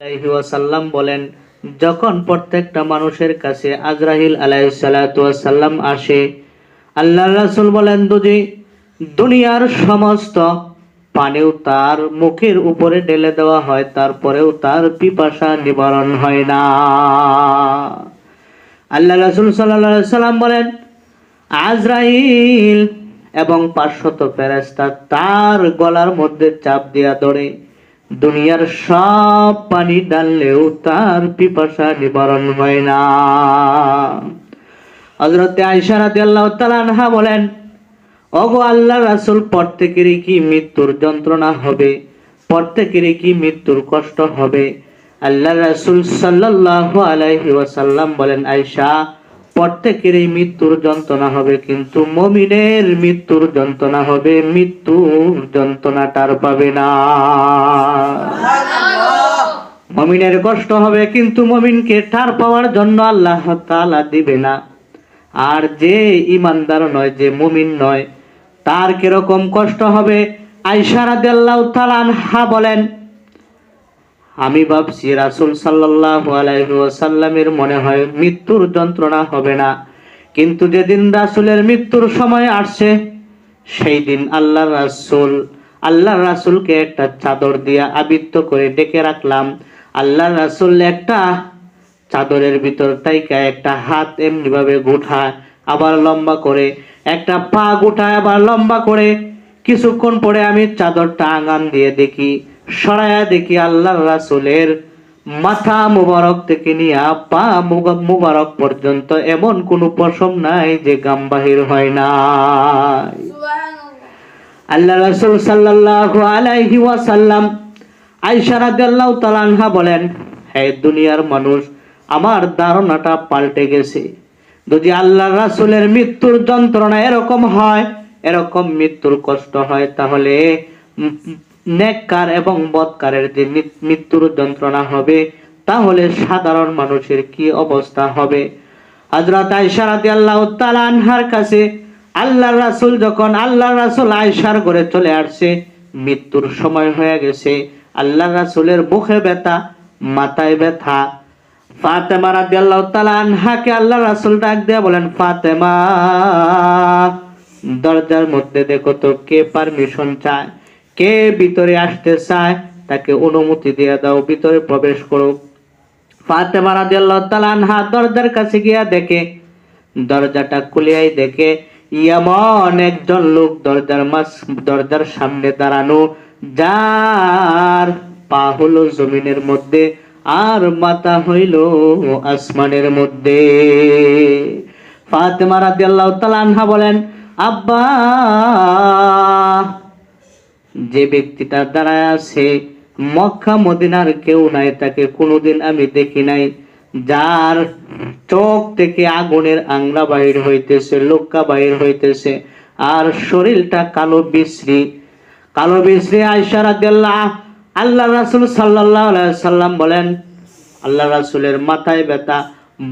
আলাইহি বলেন, যখন প্রত্যেকটা মানুষের কাছে আজরাহিল আলাইসাল্লাম আসে আল্লাহ রাসূল বলেন যদি দুনিয়ার সমস্ত পানিও তার মুখের উপরে ঢেলে দেওয়া হয়, তারপরেও তার পিপাসা নিবারণ হয় না। আল্লাহ রাসূল সাল্লাল্লাহু সাল্লাম বলেন, আজরাইল এবং পাঁচশত ফেরেস্তা তার গলার মধ্যে চাপ দিয়া ধরে দুনিয়ার সব পানি ডাললেও তার পিপাসা নিবারণ হয় না। হজরতে আয়সা রাদিয়াল্লাহু তাআলা বলেন, ওগো আল্লাহ রাসূল, প্রত্যেকেরই কি মৃত্যুর যন্ত্রণা হবে? প্রত্যেকেরই কি মৃত্যুর কষ্ট হবে? আল্লাহ রাসূল আলাইহি ওয়াসাল্লাম বলেন, আয়েশা প্রত্যেকেরই মৃত্যুর যন্ত্রণা হবে, কিন্তু মমিনের মৃত্যুর যন্ত্রণা হবে, মৃত্যুর যন্ত্রণা তার পাবে না। মমিনের কষ্ট হবে, কিন্তু মমিনকে ঠার পাওয়ার জন্য আল্লাহ তালা দিবে না। আর যে ইমানদার নয়, যে মুমিন নয়, তার কীরকম কষ্ট হবে? আয়সা রাদিয়াল্লাহু তাআলা আনহা বলেন আমি ভাবছি রাসূল সাল্লাল্লাহু আলাইহি ওয়াসাল্লামের মনে হয় মৃত্যুর যন্ত্রণা হবে না। কিন্তু যেদিন রাসূলের মৃত্যুর সময় আসছে সেই দিন আল্লাহ রাসূল, আল্লাহ রাসূলকে একটা চাদর দিয়া আবৃত্ত করে ডেকে রাখলাম। আল্লাহ রাসূল একটা চাদরের ভিতর তাইকা একটা হাত এমনি ভাবে গুঠায় আবার লম্বা করে, একটা পা গুঠায় আবার লম্বা করে। কিছুক্ষণ পরে আমি চাদরটা আঙান দিয়ে দেখি সরায়া দেখি আল্লাহ রাসূলের মাথা মুবারক থেকে নিয়ে পা মুবারক পর্যন্ত এমন কোনো পশম নাই যে গাম বাহির হয় না। আল্লাহ রাসূল সাল্লাল্লাহু আলাইহি ওয়াসাল্লাম আয়েশা রাদিয়াল্লাহু তাআলা বলেন হে দুনিয়ার মানুষ আমার ধারণাটা পাল্টে গেছে। যদি আল্লাহ রাসূলের মৃত্যুর যন্ত্রণা এরকম হয় এরকম মৃত্যুর কষ্ট হয় তাহলে নেককার এবং বৎকারের যে মৃত্যুর যন্ত্রণা হবে, তাহলে সাধারণ মানুষের কি অবস্থা হবে? হযরত আয়েশা রাদিয়াল্লাহু তাআলা আনহার কাছে আল্লাহর রাসূল যখন আল্লাহর রাসূল আয়েশার ঘরে চলে আসছে, মৃত্যুর সময় হয়ে গেছে। আল্লাহর রাসূলের মুখে ব্যথা, মাথায় ব্যথা। ফাতেমা রাদিয়াল্লাহু তাআলা আনহাকে আল্লাহর রাসূল ডাক দিয়ে বলেন, ফাতেমা, দরজার মধ্যে দেখো তো কে পারমিশন চায়? কে ভিতরে আসতে চায়, তাকে অনুমতি দিয়ে দাও, ভিতরে প্রবেশ করুক ফাতেমা রাদিয়াল্লাহু তাআলা আনহা দরজার কাছে গিয়া দেখে, দরজাটা খুলিয়াই দেখে এমন একজন লোক দরজার মাস দরজার সামনে দাঁড়ানো, যার পা হলো জমিনের মধ্যে আর মাথা হইল আসমানের মধ্যে। ফাতেমা রাদিয়াল্লাহু তাআলা আনহা বলেন, আব্বা যে ব্যক্তিটা দাঁড়ায় আছে মক্কা, মদিনার কেউ নাই, তাকে কোনোদিন আমি দেখি নাই। যার চোখ থেকে আগুনের আংলা বাহির হইতেছে, লোক্কা বাহির হইতেছে, আর শরীরটা কালো বিশ্রী। কালো বিশ্রী আয়সা রাদিয়াল্লাহ আল্লাহ রাসুল আলাইহি সাল্লাম বলেন, আল্লাহ রাসুলের মাথায় ব্যথা,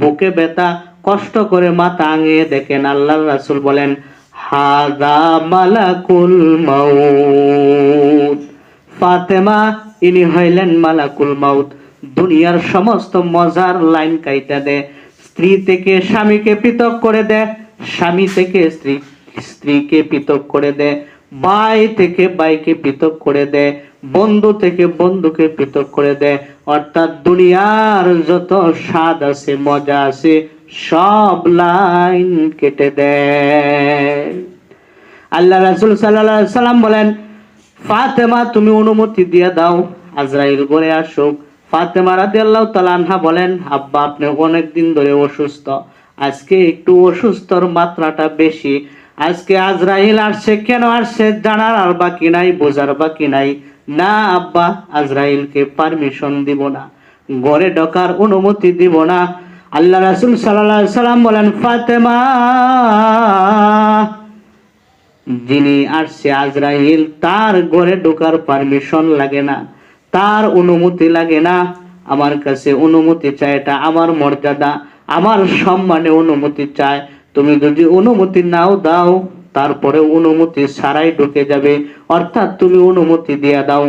বুকে ব্যথা, কষ্ট করে মাথা আঙিয়ে দেখেন। আল্লাহ রাসুল বলেন হাদা মালাকুল মাউত। ফাতেমা, ইনি হইলেন মালাকুল মাউত। দুনিয়ার সমস্ত মজার লাইন কাইটা দে। স্ত্রী থেকে স্বামীকে পৃথক করে দে। স্বামী থেকে স্ত্রী, স্ত্রীকে পৃথক করে দে। ভাই থেকে ভাইকে পৃথক করে দে। বন্ধু থেকে বন্ধুকে পৃথক করে দে। অর্থাৎ দুনিয়ার যত স্বাদ আছে, মজা আছে সব লাইন কেটে দেয় আল্লাহ রাসূল আলাইহি সাল্লাম বলেন, ফাতেমা, তুমি অনুমতি দিয়ে দাও, আজরাইল ঘরে আসুক ফাতেমা রাদিয়াল্লাহু তাআলা আনহা বলেন, আব্বা, আপনি অনেক দিন ধরে অসুস্থ। আজকে একটু অসুস্থর মাত্রাটা বেশি। আজকে আজরাইল আসছে, কেন আসছে জানার আর বাকি নাই, বোঝার বাকি নাই। না, আব্বা, আজরাইলকে পারমিশন দিব না। ঘরে ঢোকার অনুমতি দিব না। আল্লাহ রাসূল আলাইহি সাল্লাম বলেন, ফাতেমা। যিনি আসছে আজরাহিল তার ঘরে ঢোকার পারমিশন লাগে না, তার অনুমতি লাগে না। আমার কাছে অনুমতি চায় এটা আমার মর্যাদা, আমার সম্মানে অনুমতি চায় তুমি যদি অনুমতি নাও, দাও, তারপরে অনুমতি সারাই ঢুকে যাবে। অর্থাৎ তুমি অনুমতি দিয়া দাও।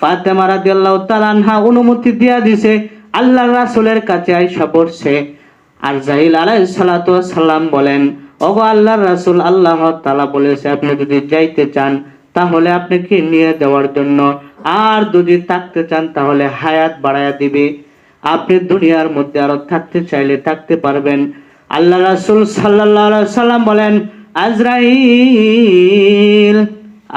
ফাতেমা রাদিয়াল্লাহু তাআলা অনুমতি দিয়া দিছে। আল্লাহর রাসূলের কাছে আইসা পড়ছে আর জাহিল আলাইহিস সালাতু সালাম বলেন, ওগো আল্লাহ রাসুল, আল্লাহ তালা বলেছে, আপনি যদি যাইতে চান, তাহলে আপনাকে নিয়ে যাওয়ার জন্য। আর যদি থাকতে চান, তাহলে হায়াত বাড়ায়া দিবে। আপনি দুনিয়ার মধ্যে আরও থাকতে চাইলে থাকতে পারবেন। আল্লাহ রাসুল আলাইহি সাল্লাম বলেন, আজরাইল,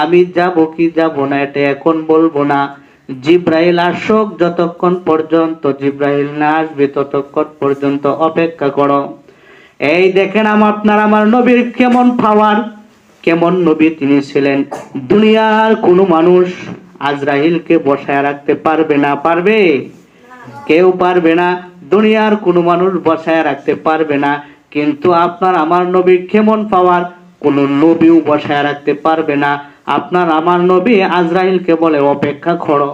আমি যাব কি যাব না, এটা এখন বলব না। জিব্রাইল আসুক যতক্ষণ পর্যন্ত জিব্রাইল না আসবে, ততক্ষণ পর্যন্ত অপেক্ষা করো। এই দেখেন আপনার আমার নবীর কেমন পাওয়ার কেমন নবী তিনি ছিলেন। দুনিয়ার কোনো মানুষ আজরাইলকে বসায় রাখতে পারবে না, পারবে? কেউ পারবে না। দুনিয়ার কোনো মানুষ বসায় রাখতে পারবে না। কিন্তু আপনার আমার নবীর কেমন পাওয়ার কোন নবীও বসায় রাখতে পারবে না। আপনার আমার নবী আজরাইলকে বলে, অপেক্ষা করো।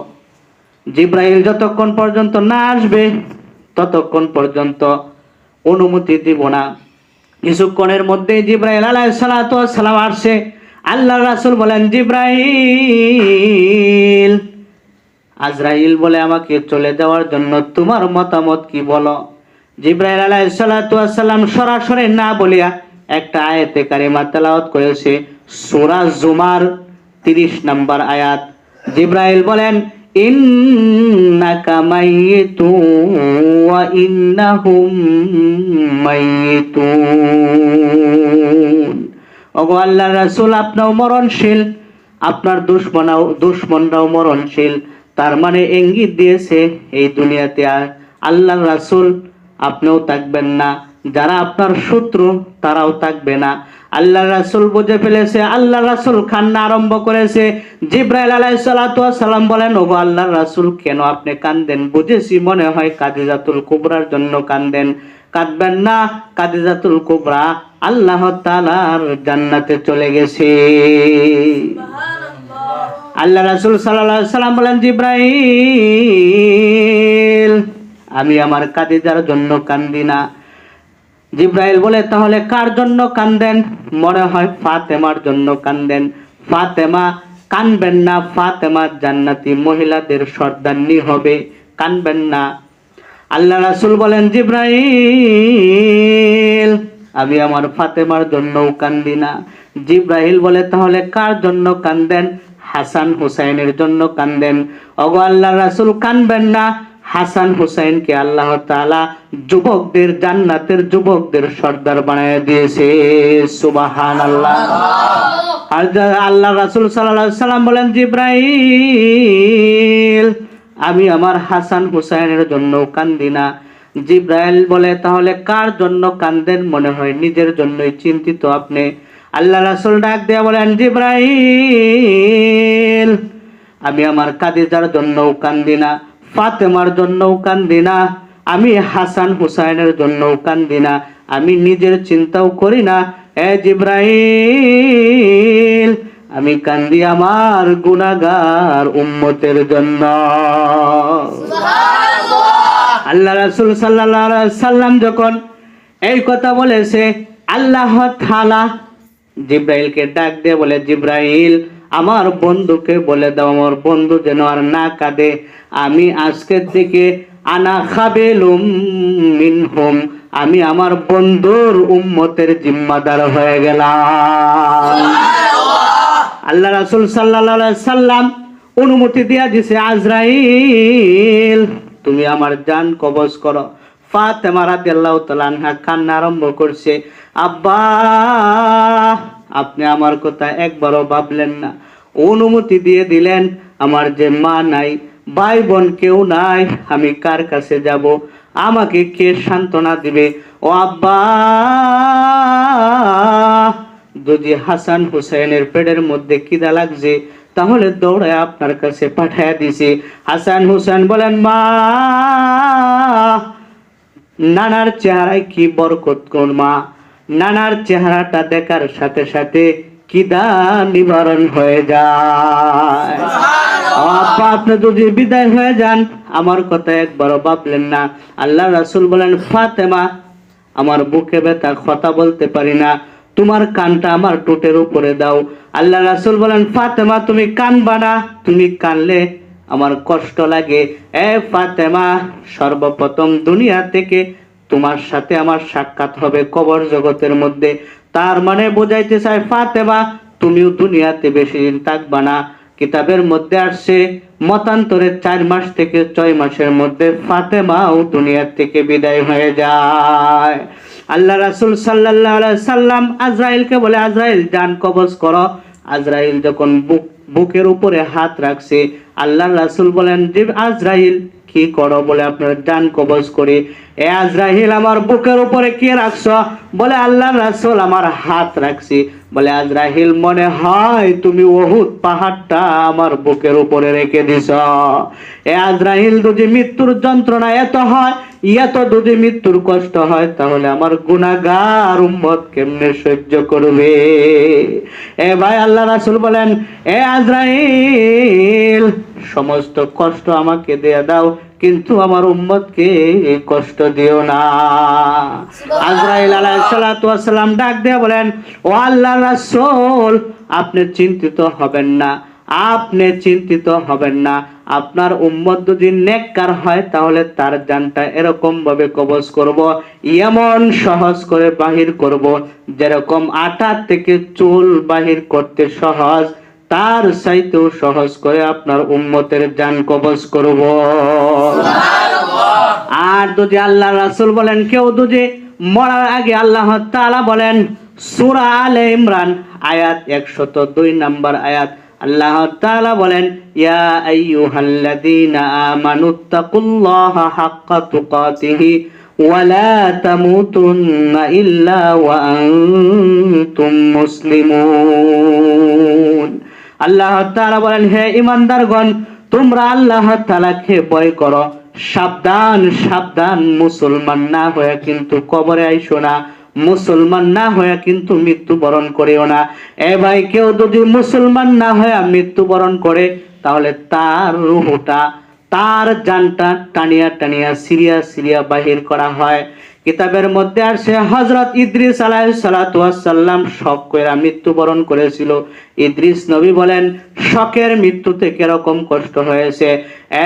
জিব্রাইল যতক্ষণ পর্যন্ত না আসবে, ততক্ষণ পর্যন্ত অনুমতি দিব না। কিছুক্ষণের মধ্যে জিব্রাইল ওয়াস সালাম আসছে আল্লাহ রাসূল বলেন, জিব্রাইল, আজরাইল বলে আমাকে চলে যাওয়ার জন্য তোমার মতামত কি বলো? জিব্রাইল ওয়াস সালাম সরাসরি না বলিয়া একটা আয়াতে কারিমা তেলাওয়াত করেছে, সূরা জুমার 30 নম্বর আয়াত। জিব্রাইল বলেন, ইন্নাকা মাইয়িতুন ওয়া ইন্নাহুম রাসূল, আপনিও মরণশীল। আপনার দুশ্মনাও, দুশ্মনরাও মরণশীল। তার মানে ইঙ্গিত দিয়েছে, এই দুনিয়াতে আর আল্লাহর রাসূল আপনিও থাকবেন না। যারা আপনার শত্রু তারাও থাকবে না। আল্লাহ রাসুল বুঝে ফেলেছে আল্লাহ রাসুল কান্না আরম্ভ করেছে। জিব্রাইল ওয়াস সালাম বলেন ওগো আল্লাহর রাসুল কেন আপনি কান্দেন? বুঝেছি মনে হয় কাদিজাতুল কুবরার জন্য কান্দেন। কাঁদবেন না কাদিজাতুল কুবরা আল্লাহ তাআলার জান্নাতে চলে গেছে। আল্লাহ রাসুল সাল্লাম বলেন জিব্রাইল আমি আমার কাদিজার জন্য কান্দি না। জিব্রাইল বলে, তাহলে কার জন্য কান্দেন? মনে হয়, ফাতেমার জন্য কান্দেন। ফাতেমা, কানবেন না, ফাতেমা জান্নাতি, মহিলাদের সর্দান্নি হবে, কানবেন না। আল্লাহ রাসুল বলেন, জিব্রাইল, আমি আমার ফাতেমার জন্যও কান্দি না। জিব্রাইল বলে, তাহলে কার জন্য কান্দেন? হাসান হুসাইনের জন্য কান্দেন। অগো আল্লাহ রাসুল, কানবেন না হাসান হুসাইনকে আল্লাহ তাআলা যুবকদের, জান্নাতের যুবকদের সর্দার বানায় দিয়েছে। সুবহানাল্লাহ। আর যা- আল্লাহ রাসুল সাল্লাম বলেন, জিব্রাইল, আমি আমার হাসান হুসাইনের জন্য কান্দি না। জিব্রাইল বলে, তাহলে কার জন্য কান্দেন মনে হয়? নিজের জন্যই চিন্তিত আপনি। আল্লাহ রাসুল ডাক দিয়ে বলেন, জিব্রাইল, আমি আমার কাদিজার জন্যও কান্দি না। ফাতেমার জন্যও কান্দি না আমি হাসান হুসাইনের জন্যও কান্দি না আমি নিজের চিন্তাও করি না এ জিব্রাহিল আমি কান্দি আমার গুনাগার উম্মতের জন্য। আল্লাহ রাসূল সাল্লাল্লাহু আলাইহি সাল্লাম যখন এই কথা বলেছে আল্লাহ তাআলা জিব্রাইলকে ডাক দিয়ে বলে জিব্রাইল আমার বন্ধুকে বলে দাও আমার বন্ধু যেন আর না কাঁদে। আমি আজকের থেকে আনা খাবেলুম মিনহুম। আমি আমার বন্ধুর উম্মতের জিম্মাদার হয়ে গেলাম। আল্লাহ রাসূল আলাইহি সাল্লাম অনুমতি দিয়া দিছে আজরাইল তুমি আমার জান কবজ করো। ফাতেমা রাদিয়াল্লাহু তাআলা কান্না আরম্ভ করছে, আব্বা, আপনি আমার কথা একবারও ভাবলেন না। অনুমতি দিয়ে দিলেন, আমার যে মা নাই ভাই বোন কেউ নাই, আমি কার কাছে যাব? আমাকে কে সান্ত্বনা দিবে? ও আব্বা, যদি হাসান হুসাইনের পেটের মধ্যে কিদা লাগছে, তাহলে দৌড়ায় আপনার কাছে পাঠায় দিছি। হাসান হুসেন বলেন, মা নানার চেহারায় কি বরকত কোন মা? নানার চেহারাটা দেখার সাথে সাথে কিদা নিবারণ হয়ে যায়? আপা আপনি যদি বিদায় হয়ে যান আমার কথা একবারও ভাবলেন না। আল্লাহ রাসূল বলেন ফাতেমা আমার বুকে ব্যথা কথা বলতে পারি না। তোমার কানটা আমার টোটের উপরে দাও। আল্লাহ রাসুল বলেন ফাতেমা তুমি কানবা না। তুমি কানলে আমার কষ্ট লাগে। এ ফাতেমা, সর্বপ্রথম দুনিয়া থেকে তোমার সাথে আমার সাক্ষাৎ হবে কবর জগতের মধ্যে। তার মানে বোঝাইতে চাই, ফাতেমা, তুমিও দুনিয়াতে বেশি দিন থাকবা না। কিতাবের মধ্যে আসছে মতান্তরে চার মাস থেকে ছয় মাসের মধ্যে ফাতেমাও দুনিয়া থেকে বিদায় হয়ে যায়। আল্লাহ রাসুল আলাইহি সাল্লাম আজরাইলকে বলে, আজরাইল জান কবজ করো। আজরাইল যখন বুক বুকের উপরে হাত রাখছে। আল্লাহ রাসুল বলেন আজরাইল, কি করো? বলে আপনার ডান কবজ করে এ আজরাইল আমার বুকের উপরে কে রাখছ? বলে, আল্লাহ রাসুল আমার হাত রাখছি। বলে আজরাহিল মনে হয় তুমি ওহুদ পাহাড়টা আমার বুকের উপরে রেখে দিছ। এ আজরাইল, যদি মৃত্যুর যন্ত্রণা এত হয়, এত যদি মৃত্যুর কষ্ট হয়, তাহলে আমার গুনাহগার উম্মত কেমনে সহ্য করবে? এ ভাই, আল্লাহ রাসূল বলেন, এ আজরাইল, সমস্ত কষ্ট আমাকে দেয়া দাও কিন্তু আমার উম্মতকে কষ্ট দিও না। আজরাইল আলাইহিস সালাতু ওয়াস সালাম ডাক দিয়ে বলেন ও আল্লাহর রাসূল আপনি চিন্তিত হবেন না আপনি চিন্তিত হবেন না। আপনার উম্মত যদি নেককার হয় তাহলে তার জানটা এরকম ভাবে কবজ করব এমন সহজ করে বাহির করব যেরকম আটা থেকে চুল বাহির করতে সহজ তার চাইতেও সহজ করে আপনার উম্মতের যান কবজ করব। আর যদি আল্লাহ রাসূল বলেন, কেউ যদি মরার আগে আল্লাহ তালা বলেন, সূরা আলে ইমরান, আয়াত 102 নাম্বার আয়াত, আল্লাহ তাআলা বলেন, ইয়া আইয়ুহাল্লাযীনা আমানুত্তাকুল্লাহা হাক্কা তুকাতিহি ওয়ালা তামুতুন্না ইল্লা ওয়া আনতুম মুসলিমুন। আল্লাহ তাআলা বলেন, হে ঈমানদারগণ, তোমরা আল্লাহ তাআলাকে ভয় করো। সাবধান সাবধান, মুসলমান না হয়ে কিন্তু কবরে আইসো না। মুসলমান না হয়ে কিন্তু মৃত্যুবরণ করিও না। এ ভাই, কেউ যদি মুসলমান না হয়ে মৃত্যুবরণ করে, তাহলে তার রুহটা, তার জানটা টানিয়া টানিয়া, সিরিয়া সিরিয়া বাহির করা হয়। কিতাবের মধ্যে আসে হজরত ইদ্রিস আলাইসাল্লাম শখ কইরা মৃত্যুবরণ করেছিল। ইদ্রিস নবী বলেন শখের মৃত্যুতে কীরকম কষ্ট হয়েছে।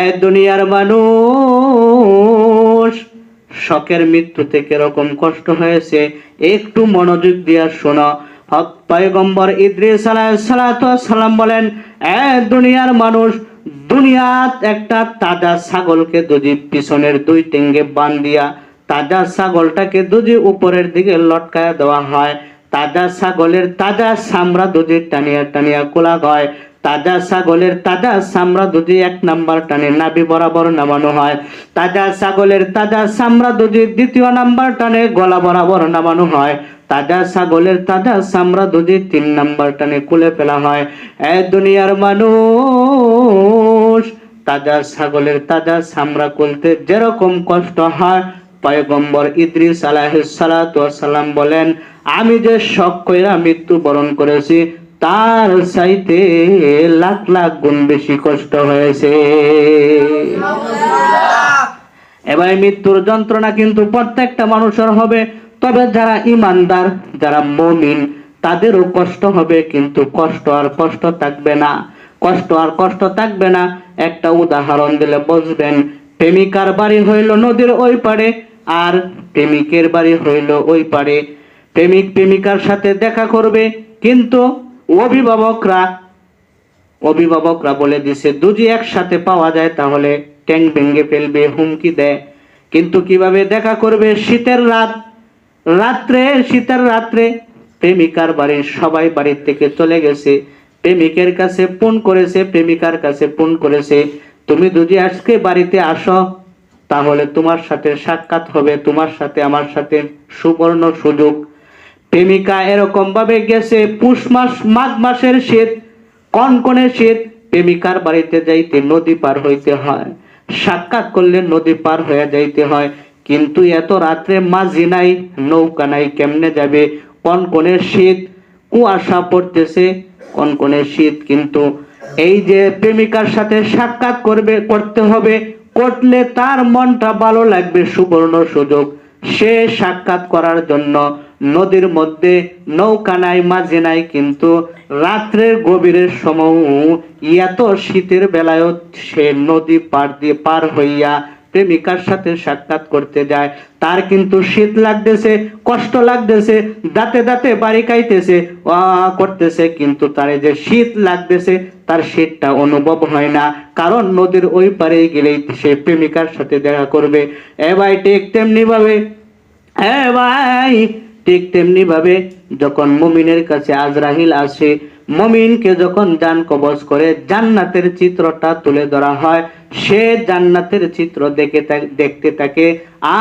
এ দুনিয়ার মানুষ শখের মৃত্যুতে কীরকম কষ্ট হয়েছে। একটু মনোযোগ দিয়া শোনো। পয়গম্বর ইদ্রিস সালাম বলেন, এ দুনিয়ার মানুষ, দুনিয়াত একটা তাজা ছাগলকে যদি পিছনের দুই টেঙ্গে বান দিয়া তাজা ছাগলটাকে দুজি উপরের দিকে লটকায় দেওয়া হয়। তাজা ছাগলের তাজা চামড়া যদি টানিয়া টানিয়া কোলা হয়। তাজা ছাগলের তাজা চামড়া যদি এক নাম্বার টানে নাভি বরাবর নামানো হয়। তাজা ছাগলের তাজা চামড়া যদি দ্বিতীয় নাম্বার টানে গলা বরাবর নামানো হয়। তাজা ছাগলের তাজা চামড়া যদি তিন নাম্বার টানে খুলে ফেলা হয়। এ দুনিয়ার মানুষ, তাজা ছাগলের তাজা চামড়া খুলতে যেরকম কষ্ট হয় পয়গম্বর ইদ্রিস সালাম বলেন, আমি যে শখ কইরা মৃত্যু বরণ করেছি, তার চাইতে লাখ লাখ গুণ বেশি কষ্ট হয়েছে। এবার মৃত্যুর যন্ত্রণা কিন্তু প্রত্যেকটা মানুষের হবে, তবে যারা ইমানদার, যারা মমিন, তাদেরও কষ্ট হবে, কিন্তু কষ্ট আর কষ্ট থাকবে না। কষ্ট আর কষ্ট থাকবে না। একটা উদাহরণ দিলে বুঝবেন, প্রেমিকার বাড়ি হইল নদীর ওই পারে আর প্রেমিকের বাড়ি হইল ওই পারে প্রেমিক প্রেমিকার সাথে দেখা করবে, কিন্তু অভিভাবকরা অভিভাবকরা বলে দিছে, দুজি একসাথে পাওয়া যায় তাহলে ট্যাং ভেঙে ফেলবে, হুমকি দেয়। কিন্তু কীভাবে দেখা করবে? শীতের রাত। রাত্রে, শীতের রাত্রে প্রেমিকার বাড়ির সবাই বাড়ির থেকে চলে গেছে। প্রেমিকের কাছে ফোন করেছে, প্রেমিকার কাছে ফোন করেছে, তুমি যদি আজকে বাড়িতে আসো? তাহলে তোমার সাথে সাক্ষাৎ হবে, তোমার সাথে আমার সাথে সুবর্ণ সুযোগ। প্রেমিকা এরকম ভাবে গেছে, পুষ মাস, মাঘ মাসের শীত, কনকনে শীত, প্রেমিকার বাড়িতে যাইতে নদী পার হইতে হয়। সাক্ষাৎ করলে নদী পার হয়ে যাইতে হয়, কিন্তু এত রাত্রে মাঝি নাই, নৌকা নাই, কেমনে যাবে? কনকনে শীত, কুয়াশা পড়তেছে, কনকনে শীত, কিন্তু এই যে প্রেমিকার সাথে সাক্ষাৎ করবে, করতে হবে করলে তার মনটা ভালো লাগবে, সুবর্ণ সুযোগ। সে সাক্ষাৎ করার জন্য নদীর মধ্যে, নৌকা নাই, মাঝে নাই, কিন্তু রাত্রের গভীরের সময় এত শীতের বেলায়ও সে নদী পার দিয়ে, পার হইয়া প্রেমিকার সাথে সাক্ষাৎ করতে যায়। তার কিন্তু শীত লাগতেছে, কষ্ট লাগতেছে, দাঁতে দাঁতে বাড়ি খাইতেছে করতেছে, কিন্তু তার যে শীত লাগতেছে তার শীতটা অনুভব হয় না। কারণ নদীর ওই পারে গেলেই সে প্রেমিকার সাথে দেখা করবে। এ ভাই ঠিক তেমনি ভাবে হ্যাঁ ভাই ঠিক তেমনি ভাবে যখন মমিনের কাছে আজরাহিল আসে, মমিনকে যখন জান কবজ করে জান্নাতের চিত্রটা তুলে ধরা হয়। সে জান্নাতের চিত্র দেখে দেখতে থাকে,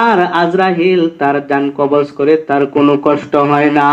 আর আজরাহিল তার জান কবজ করে তার কোনো কষ্ট হয় না।